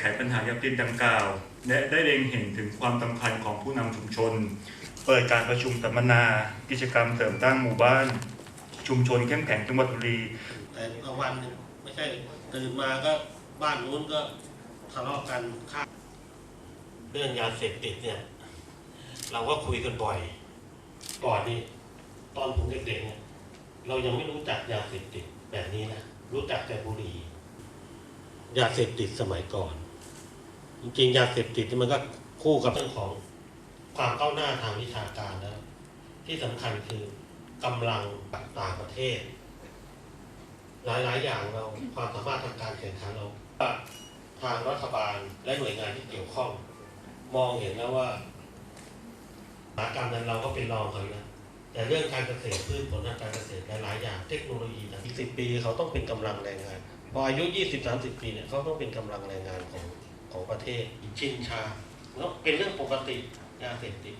ไขปัญหายาติดดังกล่าว และได้เล็งเห็นถึงความสำคัญของผู้นำชุมชน เปิดการประชุมสัมมนา กิจกรรมเสริมสร้งหมู่บ้าน ชุมชนเข้มแข็งจังหวัดบุรีแต่บางวันไม่ใช่ตื่นมาก็บ้านนู้นก็ทะเลาะกันฆ่าเรื่องยาเสพติดเนี่ยเราก็คุยกันบ่อย ก่อนนี่ตอนผมเด็กๆเนี่ยเรายังไม่รู้จักยาเสพติดแบบนี้นะรู้จักแต่บุหรี่ยาเสพติดสมัยก่อน จริงๆยาเสพติดนี่มันก็คู่กับเรื่องของความก้าวหน้าทางวิชาการนะที่สำคัญคือกำลังต่างประเทศ หลายๆ อย่างเราความสามารถทางการแข่งขันเราทางรัฐบาลและหน่วยงานที่เกี่ยวข้อง มองเห็นแล้วว่าอุตสาหกรรมนั้นเราก็เป็นรองเขาอยู่นะแต่เรื่องการเกษตรพืชผลทางการเกษตรหลายๆอย่างเทคโนโลยีอีกสิบปีเขาต้องเป็นกำลังแรงงาน พออายุ20-30ปีเนี่ยเขาต้องเป็นกำลังแรงงานของ ของประเทศชินชาแล้วเป็นเรื่องปกติยาเสพติด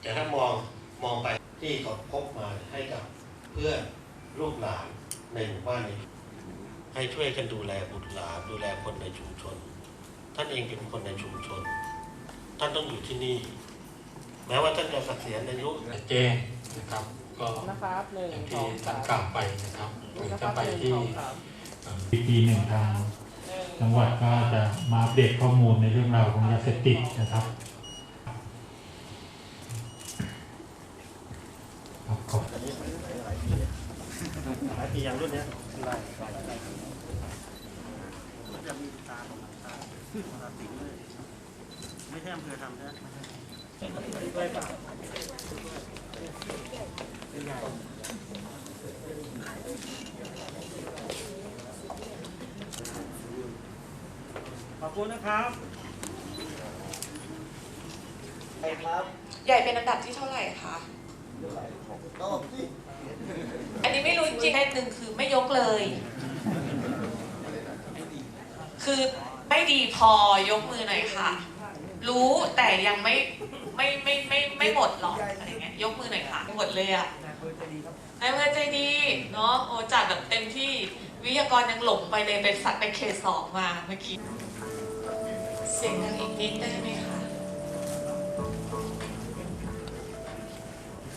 แต่ถ้ามองมองไปที่เขาพบมาให้กับเพื่อนลูกหลานในหมู่บ้านนี้ ให้ช่วยกันดูแลบุตรหลานดูแลคนในชุมชน ท่านเองเป็นคนในชุมชน ท่านต้องอยู่ที่นี่ แม้ว่าท่านจะเกษียณอายุแจ้งนะครับ ก็นะครับหนึ่งอย่างสที่องท่าสานมกล่าวไปนะครับถึงนะคจะรับไปหนึ่งที่สองสามปีปีหนึ่งทางหนึ่ง จังหวัดก็จะมาอัปเดตข้อมูลในเรื่องราวของยาเสพติดนะครับครับขอบหลายปีอย่างรุ่นเนี้ยจะมีตาของตาปกติเลยไม่ใช่อำเภอทำนะด้วยเปล่าเป็นไง ขอบคุณนะครับครับใหญ่เป็นอันดับที่เท่าไหร่คะ ตอบสิอันนี้ไม่รู้จริงๆแค่หนึ่งคือไม่ยกเลย คือไม่ดีพอยกมือหน่อยค่ะ รู้แต่ยังไม่ไม่ไม่ไม่ไม่หมดหรอกอะไรเงี้ยยกมือหน่อยค่ะหมดเลยอะนายอำเภอใจดีครับนายอำเภอใจดีเนาะโอ้จัดแบบเต็มที่วิทยากรยังหลงไปเลยเป็นสัตว์ไปเคสสองมาเมื่อกี้ เสี